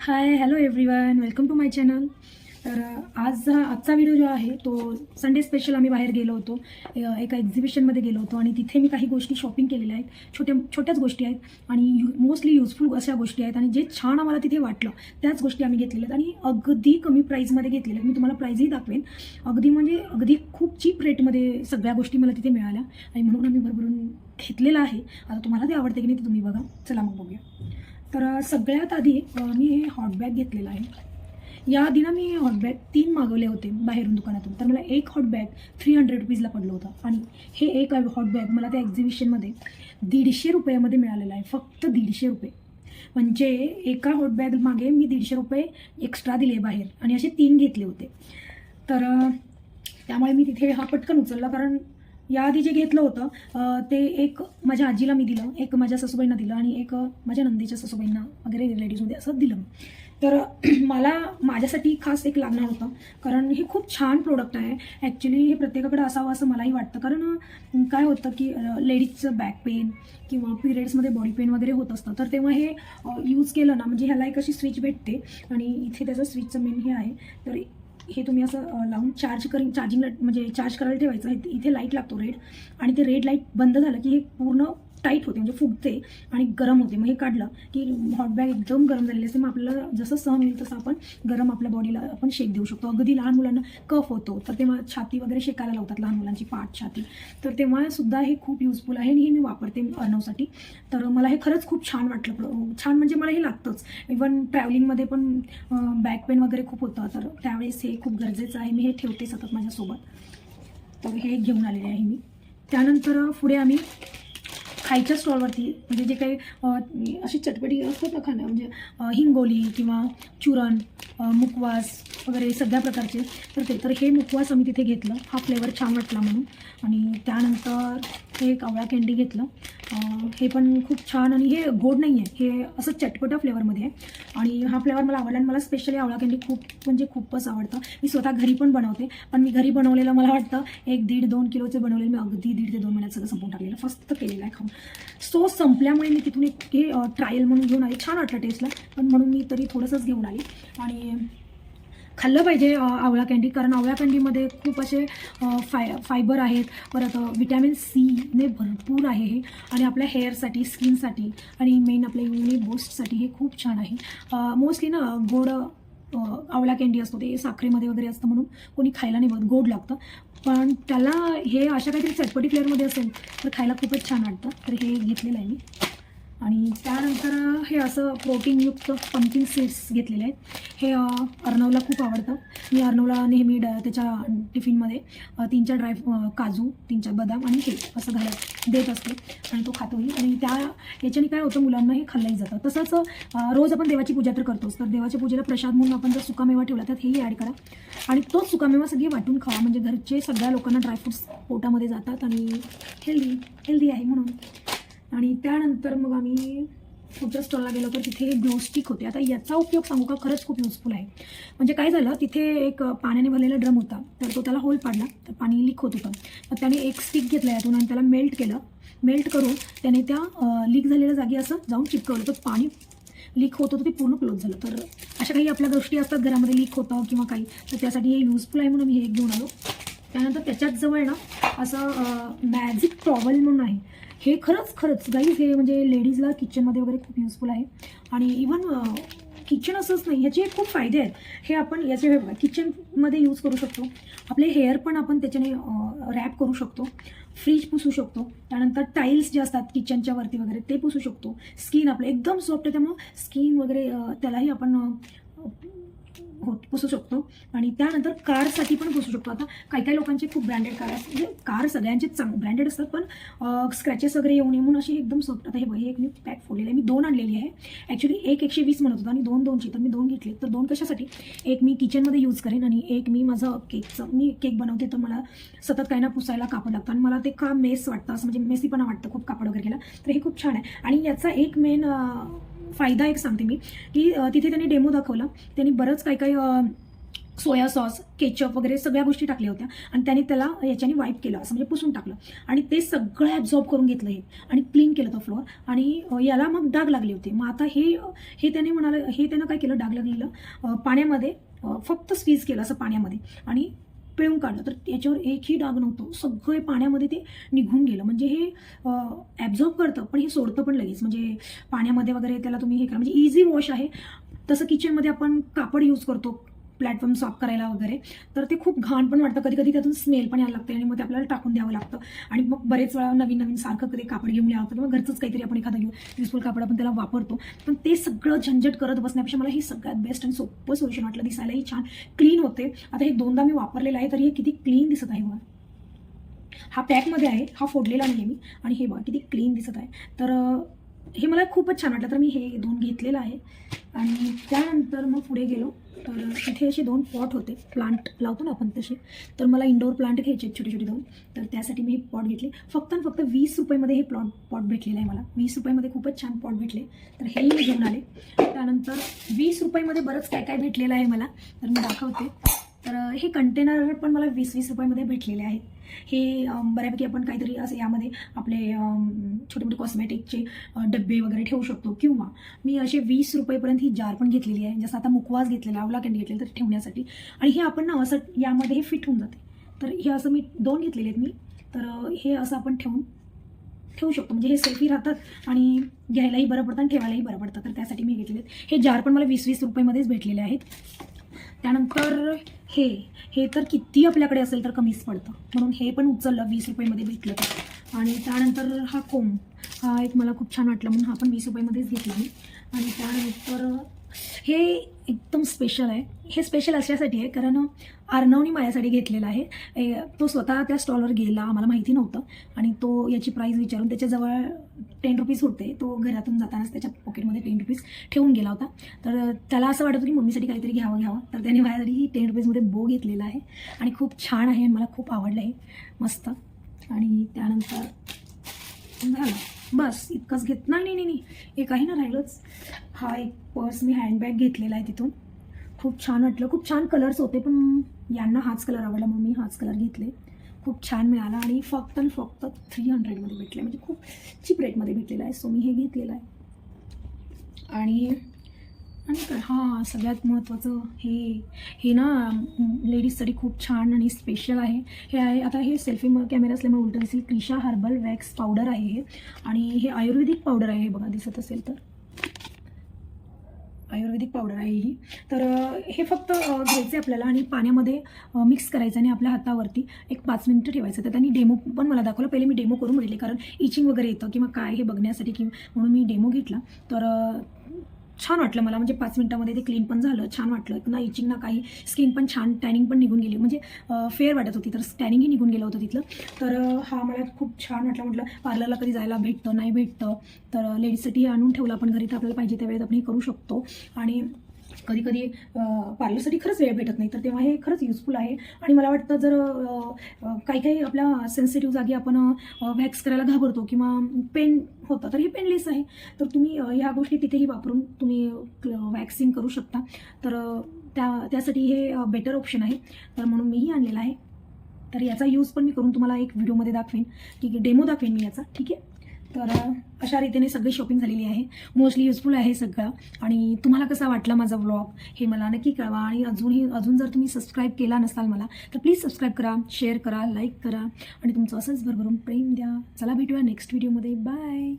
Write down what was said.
Hi hello everyone welcome to my channel तर आज आजचा व्हिडिओ जो आहे तो संडे स्पेशल आम्ही बाहेर गेलो होतो. एका एक्झिबिशनमध्ये गेलो होतो आणि तिथे मी काही गोष्टी शॉपिंग केलेल्या आहेत. छोट्या छोट्याच गोष्टी आहेत आणि यू मोस्टली युजफुल अशा गोष्टी आहेत आणि जे छान आम्हाला तिथे वाटलं त्याच गोष्टी आम्ही घेतलेल्या आहेत. आणि अगदी कमी प्राईजमध्ये घेतलेल्या आहेत. मी तुम्हाला प्राईजही दाखवेन. अगदी म्हणजे अगदी खूप चीप रेटमध्ये सगळ्या गोष्टी मला तिथे मिळाल्या. आणि म्हणून आम्ही भरभरून घेतलेलं आहे. आता तुम्हाला ते आवडते की नाही ते तुम्ही बघा. चला मग बघूया. तर सगळ्यात आधी मी हे हॉटबॅग घेतलेलं आहे. या आधी ना मी हे हॉटबॅग तीन मागवले होते बाहेरून दुकानातून. तर मला एक हॉटबॅग थ्री हंड्रेड रुपीजला पडलं होतं. आणि हे एक हॉटबॅग मला त्या एक्झिबिशनमध्ये दीडशे रुपयामध्ये मिळालेलं आहे. फक्त दीडशे रुपये. म्हणजे एका हॉटबॅग मागे मी दीडशे रुपये एक्स्ट्रा दिले बाहेर. आणि असे तीन घेतले होते. तर त्यामुळे मी तिथे हा पटकन उचलला कारण याआधी जे घेतलं होतं ते एक माझ्या आजीला मी दिलं एक माझ्या सासूबाईंना दिलं आणि एक माझ्या नंदीच्या सासूबाईंना वगैरे रिलेटिव्समध्ये असं दिलं. तर मला माझ्यासाठी खास एक लागणार होतं कारण हे खूप छान प्रोडक्ट आहे. ॲक्च्युली हे प्रत्येकाकडे असावं असं मलाही वाटतं. कारण काय होतं की लेडीजचं बॅक पेन किंवा पिरियड्समध्ये बॉडी पेन वगैरे होत असतं. तर तेव्हा हे यूज केलं ना म्हणजे ह्याला एक अशी स्विच भेटते. आणि इथे त्याचं स्विचचं मेन हे आहे. तर हे तुम्ही असं लावून चार्ज करून चार्जिंगला म्हणजे चार्ज करायला ठेवायचं इथे- इथे लाइट लागतो रेड आणि ते रेड लाइट बंद झालं की हे पूर्ण टाईट होते म्हणजे फुगते आणि गरम होते. मग हे काढलं की हॉट बॅग एकदम गरम झालेली असते. मग आपल्याला जसं सहन होईल तसं आपण गरम आपल्या बॉडीला आपण शेक देऊ शकतो. अगदी लहान मुलांना कफ होतो तर तेव्हा छाती वगैरे शेकायला लावतात लहान मुलांची पाठ छाती. तर तेव्हा सुद्धा हे खूप युजफुल आहे आणि हे मी वापरते अर्नवसाठी तर मला हे खरंच खूप छान वाटलं. छान म्हणजे मला हे लागतंच. इवन ट्रॅव्हलिंगमध्ये पण बॅक पेन वगैरे खूप होतं. तर त्यावेळेस हे खूप गरजेचं आहे. मी हे ठेवते सतत माझ्यासोबत. तर हे घेऊन आलेले आहे मी. त्यानंतर पुढे आम्ही खायच्या स्टॉलवरती म्हणजे जे काही अशी चटपटी असतात ना खाणं म्हणजे हिंगोली किंवा चुरण मुकवास वगैरे सगळ्या प्रकारचे तर ते तर हे मुकवास आम्ही तिथे घेतलं. हा फ्लेवर छान वाटला म्हणून. आणि त्यानंतर हे एक आवळा कँडी घेतलं हे पण खूप छान आणि हे गोड नाही आहे हे असं चटपटा फ्लेवरमध्ये आहे. आणि हा फ्लेवर मला आवडला आणि मला स्पेशली आवळा कँडी खूप म्हणजे खूपच आवडतं. मी स्वतः घरी पण बनवते. पण मी घरी बनवलेलं मला वाटतं एक दीड दोन किलोचे बनवलेलं. मी अगदी दीड ते दोन महिन्यात सगळं संपून टाकलेलं. फस्त केलेलं आहे खाऊन. सो संपल्यामुळे मी तिथून एक हे ट्रायल म्हणून घेऊन आली. छान वाटलं टेस्टला पण म्हणून मी तरी थोडंसंच घेऊन आली. आणि खाल्लं पाहिजे आवळा कँडी कारण आवळा कँडीमध्ये खूप असे फाय फायबर आहेत. परत विटॅमिन सीने भरपूर आहे हे. आणि आपल्या हेअरसाठी स्किनसाठी आणि मेन आपल्या इम्युनी बूस्टसाठी हे खूप छान आहे. मोस्टली ना गोड आवळा कँडी असतो. ते साखरेमध्ये वगैरे असतं म्हणून कोणी खायला नाही बघत. गोड लागतं. पण त्याला हे अशा काहीतरी चटपटी फ्लेवरमध्ये असेल तर खायला खूपच छान वाटतं. तर हे घेतलेलं आहे मी. आणि त्यानंतर हे असं प्रोटीनयुक्त पंकिन सीड्स घेतलेले आहेत. हे अ, अर्णवला खूप आवडतं. मी अर्णवला नेहमी ड त्याच्या टिफिनमध्ये तीन चार ड्राय काजू तीन चार बदाम आणि हे असं घालत देत असते. आणि तो खातोही. आणि त्या याच्याने काय होतं मुलांना हे खाल्लंही जातं. तसंच रोज आपण देवाची पूजा तर करतोच. तर देवाच्या पूजेला प्रसाद म्हणून आपण जर सुकामेवा ठेवला तर हेही ॲड करा. आणि तोच सुकामेवा सगळी वाटून खावा. म्हणजे घरचे सगळ्या लोकांना ड्रायफ्रुट्स पोटामध्ये जातात आणि हेल्दी हेल्दी आहे म्हणून. आणि त्यानंतर मग आम्ही पुढच्या स्टॉलला गेलो तर तिथे ग्लो स्टिक होते. आता याचा उपयोग सांगू का? खरंच खूप युजफुल आहे. म्हणजे काय झालं तिथे एक पाण्याने भरलेला ड्रम होता. तर तो त्याला होल पाडला. तर पाणी लीक होत होतं. मग त्याने एक स्टिक घेतला यातून आणि त्याला मेल्ट केलं. मेल्ट करून त्याने त्या लीक झालेल्या जागी असं जाऊन चिपकवलं. तर पाणी लीक होत होतं ते पूर्ण क्लोज झालं. तर अशा काही आपल्या गोष्टी असतात घरामध्ये लीक होतं किंवा काही. तर त्यासाठी हे युजफुल आहे म्हणून मी हे घेऊन आलो. त्यानंतर त्याच्याच जवळ ना असं मॅजिक टॉवल म्हणून आहे. हे खरंच खरंच. गाईज हे म्हणजे लेडीजला किचनमध्ये वगैरे खूप युजफुल आहे. आणि इवन किचन असंच नाही ह्याचे खूप फायदे आहेत. हे आपण याचे हे बघा किचनमध्ये यूज करू शकतो. आपले हेअर पण आपण त्याच्याने रॅप करू शकतो. फ्रीज पुसू शकतो. त्यानंतर टाईल्स जे असतात किचनच्या वरती वगैरे ते पुसू शकतो. स्किन आपलं एकदम सॉफ्ट आहे त्यामुळं स्किन वगैरे त्यालाही आपण होत पुसू शकतो. आणि त्यानंतर कारसाठी पण पुसू शकतो. आता काही काही लोकांचे खूप ब्रँडेड कार असतात म्हणजे कार सगळ्यांचे चांग ब्रँडेड असतात पण स्क्रॅचेस वगैरे येऊ नये म्हणून अशी एकदम सॉफ्ट आता हे बघ, हे एक मी पॅक फोडलेलं आहे. मी दोन आणलेली आहे. ॲक्च्युली एक एकशे वीस म्हणत होता आणि दोन दोनशे तर मी दोन घेतले तर दोन कशासाठी? एक मी किचनमध्ये यूज करेन आणि एक मी माझं केकचं मी केक बनवते तर मला सतत काही ना पुसायला कापड लागतं आणि मला ते का मेस वाटतं असं म्हणजे मेसीपणा वाटतं खूप कापड वगैरे केला तर हे खूप छान आहे. आणि याचा एक मेन फायदा एक सांगते मी की तिथे त्यांनी डेमो दाखवला. त्यांनी बरंच काही काही सोया सॉस केचप वगैरे सगळ्या गोष्टी टाकल्या होत्या आणि त्याने त्याला याच्याने वाईप केलं असं म्हणजे पुसून टाकलं. आणि ते सगळं ॲब्झॉर्ब करून घेतलं हे आणि क्लीन केलं तो फ्लोअर आणि याला मग डाग लागले होते. मग आता हे हे त्याने म्हणाले हे त्यानं काय केलं? डाग लागलेलं पाण्यामध्ये फक्त स्वीज केलं असं पाण्यामध्ये. आणि पिळून काढलं. तर त्याच्यावर एकही डाग नव्हतो. सगळं पाण्यामध्ये ते निघून गेलं. म्हणजे हे ॲब्झॉर्ब करतं पण हे सोडतं पण लगेच. म्हणजे पाण्यामध्ये वगैरे त्याला तुम्ही हे करा. म्हणजे इझी वॉश आहे. तसं किचनमध्ये आपण कापड यूज करतो. प्लॅटफॉर्म साफ करायला वगैरे तर ते खूप घाण पण वाटतं. कधी कधी त्यातून स्मेल पण यायला लागते आणि मग ते आपल्याला टाकून द्यावं लागतं. आणि मग बरेच वेळा नवीन नवीन सारखं कधी कापड घेऊन यावं लागतं किंवा घरचंच काहीतरी आपण एखादं युजफुल कापड आपण त्याला वापरतो. पण ते सगळं झंझट करत बसण्यापेक्षा मला हे सगळ्यात बेस्ट आणि सोपं सोल्युशन वाटलं. दिसायलाही छान. क्लीन होते. आता हे दोनदा मी वापरलेलं आहे तरी हे किती क्लीन दिसत आहे मला हा पॅकमध्ये आहे हा फोडलेला नाही आहे मी. आणि हे बघा किती क्लीन दिसत आहे. तर हे मला खूपच छान वाटलं तर मी हे दोन घेतलेलं आहे. आणि त्यानंतर मग पुढे गेलो तर तिथे असे दोन पॉट होते प्लांट लावतो ना आपण तसे तर मला इंडोर प्लांट घ्यायचे आहेत छोटे छोटे दोन तर त्यासाठी मी हे पॉट घेतले. फक्त आणि फक्त वीस रुपयेमध्ये हे प्लॉट पॉट भेटलेलं आहे मला. वीस रुपयेमध्ये खूपच छान पॉट भेटले. तर हेही मी घेऊन आले. त्यानंतर वीस रुपयेमध्ये बरंच काय काय भेटलेलं आहे मला तर मी दाखवते. तर हे कंटेनर पण मला वीस वीस रुपयामध्ये भेटलेले आहेत. हे बऱ्यापैकी आपण काहीतरी असं यामध्ये आपले छोटे मोठे कॉस्मेटिकचे डब्बे वगैरे ठेवू शकतो. किंवा मी असे वीस रुपयेपर्यंत ही जार पण घेतलेली आहे. जसं आता मुखवास घेतलेला आवला कॅन्डी घेतलेलं तर ठेवण्यासाठी. आणि हे आपण ना असं यामध्ये हे फिट होऊन जाते. तर हे असं मी दोन घेतलेले आहेत मी. तर हे असं आपण ठेवून ठेवू शकतो. म्हणजे हे सेफी राहतात आणि घ्यायलाही बरं पडतं आणि ठेवायलाही बरं पडतं. तर त्यासाठी मी घेतलेले आहेत. हे जार पण मला वीस वीस रुपयेमध्येच भेटलेले आहेत. त्यानंतर हे हे तर किती आपल्याकडे असेल तर कमीच पडतं. म्हणून हे पण उचललं वीस रुपयेमध्ये भेटलं तर आणि त्यानंतर हा कोंब हा एक मला खूप छान वाटला म्हणून हा पण वीस रुपयेमध्येच घेतला मी. आणि त्यानंतर हे एकदम स्पेशल आहे. हे स्पेशल अशासाठी आहे कारण अर्णवनी माझ्यासाठी घेतलेला आहे. तो स्वतः त्या स्टॉलवर गेला आम्हाला माहिती नव्हतं. आणि तो याची प्राईस विचारून त्याच्याजवळ टेन रुपीज होते. तो घरातून जातानाच त्याच्या पॉकेटमध्ये टेन रुपीज ठेवून गेला होता. तर त्याला असं वाटत होतं की मम्मीसाठी काहीतरी घ्यावं घ्यावं. तर त्याने माझ्यासाठी ही टेन रुपीजमध्ये बो घेतलेला आहे. आणि खूप छान आहे मला खूप आवडलं आहे मस्त. आणि त्यानंतर झालं. बस इतकंच घेत नाही नाही नाही एक आहे ना राहिलंच. हा एक पर्स मी हँडबॅग घेतलेला आहे तिथून. खूप छान वाटलं. खूप छान कलर्स होते पण यांना हाच कलर आवडला मग मी हाच कलर घेतले. खूप छान मिळाला आणि फक्त आणि फक्त थ्री हंड्रेडमध्ये भेटले. म्हणजे खूप चीप रेटमध्ये भेटलेला आहे. सो मी हे घेतलेलं आहे. आणि आणि हां सगळ्यात महत्त्वाचं हे हे ना लेडीजसाठी खूप छान आणि स्पेशल आहे. हे आहे आता हे सेल्फी कॅमेरा असल्यामुळे उलटं दिसेल क्रिशा हर्बल वॅक्स पावडर आहे हे. आणि हे आयुर्वेदिक पावडर आहे हे बघा दिसत असेल तर. आयुर्वेदिक पावडर आहे ही. तर हे फक्त घ्यायचे आपल्याला आणि पाण्यामध्ये मिक्स करायचं आणि आपल्या हातावरती एक पाच मिनटं ठेवायचं. तर त्यांनी डेमो पण मला दाखवलं. पहिले मी डेमो करून बघितले कारण इचिंग वगैरे येतं किंवा काय हे बघण्यासाठी किंवा म्हणून मी डेमो घेतला. तर छान वाटलं मला. म्हणजे पाच मिनिटामध्ये ते क्लीन पण झालं छान वाटलं. ना इचिंग ना काही स्किन पण छान टॅनिंग पण निघून गेली. म्हणजे फेअर वाटत होती. तर टॅनिंगही निघून गेलं होतं तिथलं. तर हा मला खूप छान वाटलं. म्हटलं पार्लरला कधी जायला भेटतं नाही भेटतं? तर लेडीजसाठी आणून ठेवलं आपण घरी. तर आपल्याला पाहिजे त्यावेळेस आपण हे करू शकतो. आणि कधी कधी पार्लरसाठी खरंच वेळ भेटत नाही. तर तेव्हा हे खरंच युजफुल आहे. आणि मला वाटतं जर काही काही आपल्या सेन्सिटिव्ह जागी आपण व्हॅक्स करायला घाबरतो किंवा पेन होतं तर हे पेनलेस आहे. तर तुम्ही ह्या गोष्टी तिथेही वापरून तुम्ही वॅक्सिंग करू शकता. तर त्या त्यासाठी हे बेटर ऑप्शन आहे. तर म्हणून मीही आणलेलं आहे. तर याचा यूज पण मी करून तुम्हाला एक व्हिडिओमध्ये दाखवेन. की डेमो दाखवेन मी याचा. ठीक आहे? तर अशा रीतीने सगळी शॉपिंग झालेली आहे. मोस्टली युजफुल आहे सगळं. आणि तुम्हाला कसा वाटला माझा व्लॉग हे मला नक्की कळवा. आणि अजूनही अजून जर तुम्ही सबस्क्राईब केला नसाल मला तर प्लीज सबस्क्राईब करा शेअर करा लाईक करा. आणि तुमचं असंच भरभरून प्रेम द्या. चला भेटूया नेक्स्ट व्हिडिओमध्ये बाय